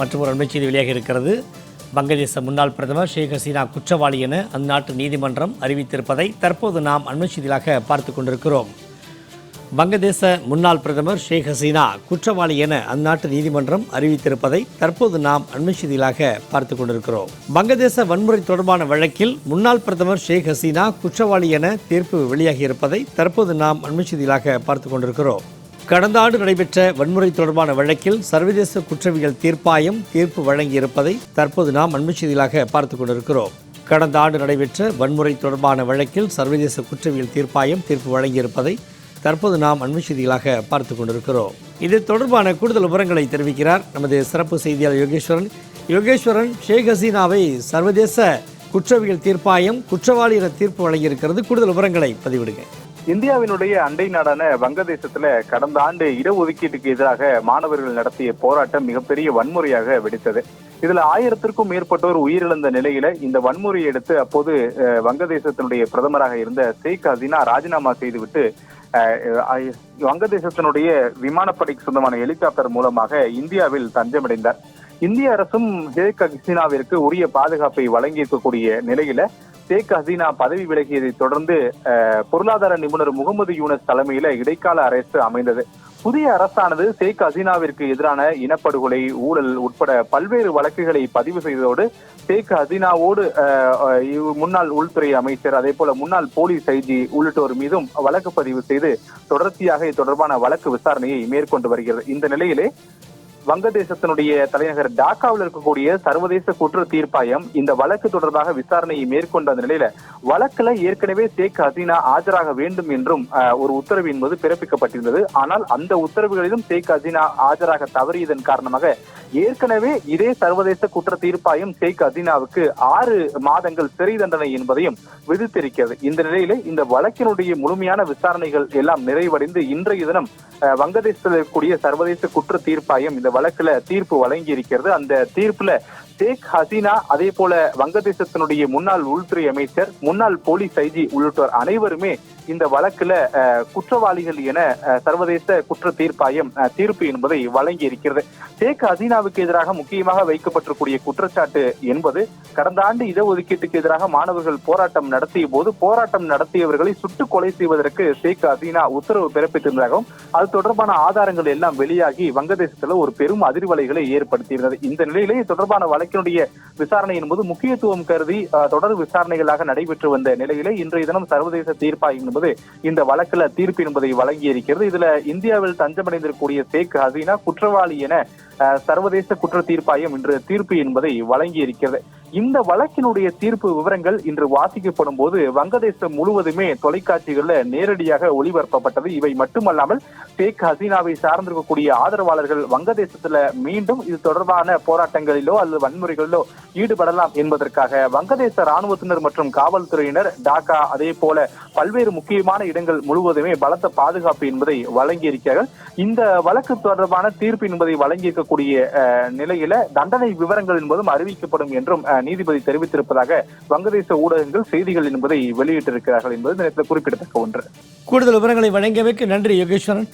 மற்றும் ஒரு அண்மைச் செய்தி வெளியாக இருக்கிறது. வங்கதேச முன்னாள் பிரதமர் ஷேக் ஹசீனா குற்றவாளி என அந்நாட்டு நீதிமன்றம் அறிவித்திருப்பதை தற்போது நாம் அண்மைச் செய்தியாக பார்த்து கொண்டிருக்கிறோம். வங்கதேச முன்னாள் பிரதமர் ஷேக் ஹசீனா குற்றவாளி என அந்நாட்டு நீதிமன்றம் அறிவித்திருப்பதை தற்போது நாம் அண்மை செய்திகளாக பார்த்து கொண்டிருக்கிறோம். வங்கதேச வன்முறை தொடர்பான வழக்கில் முன்னாள் பிரதமர் ஷேக் ஹசீனா குற்றவாளி என தீர்ப்பு வெளியாகியிருப்பதை தற்போது நாம் அண்மை செய்திகளாக பார்த்து கொண்டிருக்கிறோம். கடந்த ஆண்டு நடைபெற்ற வன்முறை தொடர்பான வழக்கில் சர்வதேச குற்றவியல் தீர்ப்பாயம் தீர்ப்பு வழங்கியிருப்பதை தற்போது நாம் அண்மை செய்திகளாக பார்த்து கொண்டிருக்கிறோம். கடந்த ஆண்டு நடைபெற்ற வன்முறை தொடர்பான வழக்கில் சர்வதேச குற்றவியல் தீர்ப்பாயம் தீர்ப்பு வழங்கியிருப்பதை தற்போது நாம் அண்மை செய்திகளாக பார்த்து கொண்டிருக்கிறோம். இது தொடர்பான கூடுதல் விவரங்களை தெரிவிக்கிறார் நமது சிறப்பு செய்தியாளர் யோகேஸ்வரன். யோகேஸ்வரன் ஷேக் ஹசீனாவை சர்வதேச குற்றவியல் தீர்ப்பாயம் குற்றவாளி என தீர்ப்பு வழங்கியிருக்கிறது. கூடுதல் விவரங்களை பதிவிடுங்க. இந்தியாவினுடைய அண்டை நாடான வங்கதேசத்துல கடந்த ஆண்டு இடஒதுக்கீட்டுக்கு எதிராக மாணவர்கள் நடத்திய போராட்டம் மிகப்பெரிய வன்முறையாக வெடித்தது. இதுல ஆயிரத்திற்கும் மேற்பட்டோர் உயிரிழந்த நிலையில இந்த வன்முறையை எடுத்து அப்போது வங்கதேசத்தினுடைய பிரதமராக இருந்த ஷேக் ஹசீனா ராஜினாமா செய்துவிட்டு வங்கதேசத்தினுடைய விமானப்படைக்கு சொந்தமான ஹெலிகாப்டர் மூலமாக இந்தியாவில் தஞ்சமடைந்தார். இந்திய அரசும் ஷேக் ஹசீனாவிற்கு உரிய பாதுகாப்பை வழங்கி இருக்கக்கூடிய நிலையில ஷேக் ஹசீனா பதவி விலகியதை தொடர்ந்து பொருளாதார நிபுணர் முகமது யூனஸ் தலைமையில இடைக்கால அரசு அமைந்தது. புதிய அரசானது ஷேக் ஹசீனாவிற்கு எதிரான இனப்படுகொலை ஊழல் உட்பட பல்வேறு வழக்குகளை பதிவு செய்ததோடு ஷேக் ஹசீனாவோடு முன்னாள் உள்துறை அமைச்சர் அதே போல முன்னாள் போலீஸ் ஐஜி உள்ளிட்டோர் மீதும் வழக்கு பதிவு செய்து தொடர்ச்சியாக இது தொடர்பான வழக்கு விசாரணையை மேற்கொண்டு வருகிறது. இந்த நிலையிலே வங்கதேசத்தினுடைய தலைநகர் டாக்காவில் இருக்கக்கூடிய சர்வதேச குற்ற தீர்ப்பாயம் இந்த வழக்கு தொடர்பாக விசாரணையை மேற்கொண்ட அந்த நிலையில வழக்குல ஏற்கனவே ஷேக் ஹசீனா ஆஜராக வேண்டும் என்றும் அஹ், ஒரு உத்தரவு என்பது பிறப்பிக்கப்பட்டிருந்தது. ஆனால் அந்த உத்தரவுகளிலும் ஷேக் ஹசீனா ஆஜராக தவறியதன் காரணமாக ஏற்கனவே இதே சர்வதேச குற்ற தீர்ப்பாயம் ஷேக் ஹசீனாவுக்கு ஆறு மாதங்கள் சிறை தண்டனை என்பதையும் விதித்திருக்கிறது. இந்த நிலையில இந்த வழக்கினுடைய முழுமையான விசாரணைகள் எல்லாம் நிறைவடைந்து இன்றைய தினம் வங்கதேசத்தில் இருக்கக்கூடிய சர்வதேச குற்ற தீர்ப்பாயம் இந்த வழக்குல தீர்ப்பு வழங்கி இருக்கிறது அந்த தீர்ப்புல ஷேக் ஹசீனா அதே போல வங்கதேசத்தினுடைய முன்னாள் உள்துறை அமைச்சர் முன்னாள் போலீஸ் ஐஜி உள்ளிட்டோர் அனைவருமே இந்த வழக்குல குற்றவாளிகள் என சர்வதேச குற்ற தீர்ப்பாயம் தீர்ப்பு என்பதை வழங்கி இருக்கிறது. ஷேக் ஹசீனாவுக்கு எதிராக முக்கியமாக வைக்கப்பட்டிருக்கூடிய குற்றச்சாட்டு என்பது கடந்த ஆண்டு இடஒதுக்கீட்டுக்கு எதிராக மாணவர்கள் போராட்டம் நடத்திய போது போராட்டம் நடத்தியவர்களை சுட்டு கொலை செய்வதற்கு ஷேக் ஹசீனா உத்தரவு பிறப்பித்திருந்ததாகவும் அது தொடர்பான ஆதாரங்கள் எல்லாம் வெளியாகி வங்கதேசத்துல ஒரு பெரும் அதிர்வலைகளை ஏற்படுத்தியிருந்தது. இந்த நிலையிலே தொடர்பான வழக்கினுடைய விசாரணை என்பது முக்கியத்துவம் கருதி அஹ், தொடர் விசாரணைகளாக நடைபெற்று வந்த நிலையிலே இன்றைய தினம் சர்வதேச தீர்ப்பாயம் என்பது இந்த வழக்குல தீர்ப்பு என்பதை வழங்கி இருக்கிறது. இதுல இந்தியாவில் தஞ்சமடைந்திருக்கக்கூடிய ஷேக் ஹசீனா குற்றவாளி என சர்வதேச குற்ற தீர்ப்பாயம் இன்று தீர்ப்பு என்பதை வழங்கி இருக்கிறது. இந்த வழக்கினுடைய தீர்ப்பு விவரங்கள் இன்று வாசிக்கப்படும் போது வங்கதேசம் முழுவதுமே தொலைக்காட்சிகள்ல நேரடியாக ஒளிபரப்பப்பட்டது. இவை மட்டுமல்லாமல் ஷேக் ஹசீனாவை சார்ந்திருக்கக்கூடிய ஆதரவாளர்கள் வங்கதேசத்துல மீண்டும் இது தொடர்பான போராட்டங்களிலோ அல்லது வன்முறைகளிலோ ஈடுபடலாம் என்பதற்காக வங்கதேச ராணுவத்தினர் மற்றும் காவல்துறையினர் டாக்கா அதே போல பல்வேறு முக்கியமான இடங்கள் முழுவதுமே பலத்த பாதுகாப்பு என்பதை வழங்கியிருக்கிறார்கள். இந்த வழக்கு தொடர்பான தீர்ப்பு என்பதை வழங்கியிருக்கக்கூடிய நிலையில தண்டனை விவரங்கள் என்பதும் அறிவிக்கப்படும் என்றும் நீதிபதி தெரிவித்திருப்பதாக வங்கதேச ஊடகங்கள் செய்திகள் என்பதை வெளியிட்டிருக்கிறார்கள் என்பது இந்த நேரத்தில் குறிப்பிடத்தக்க ஒன்று. கூடுதல் விவரங்களை வழங்கியமைக்கு நன்றி யோகேஸ்வரன்.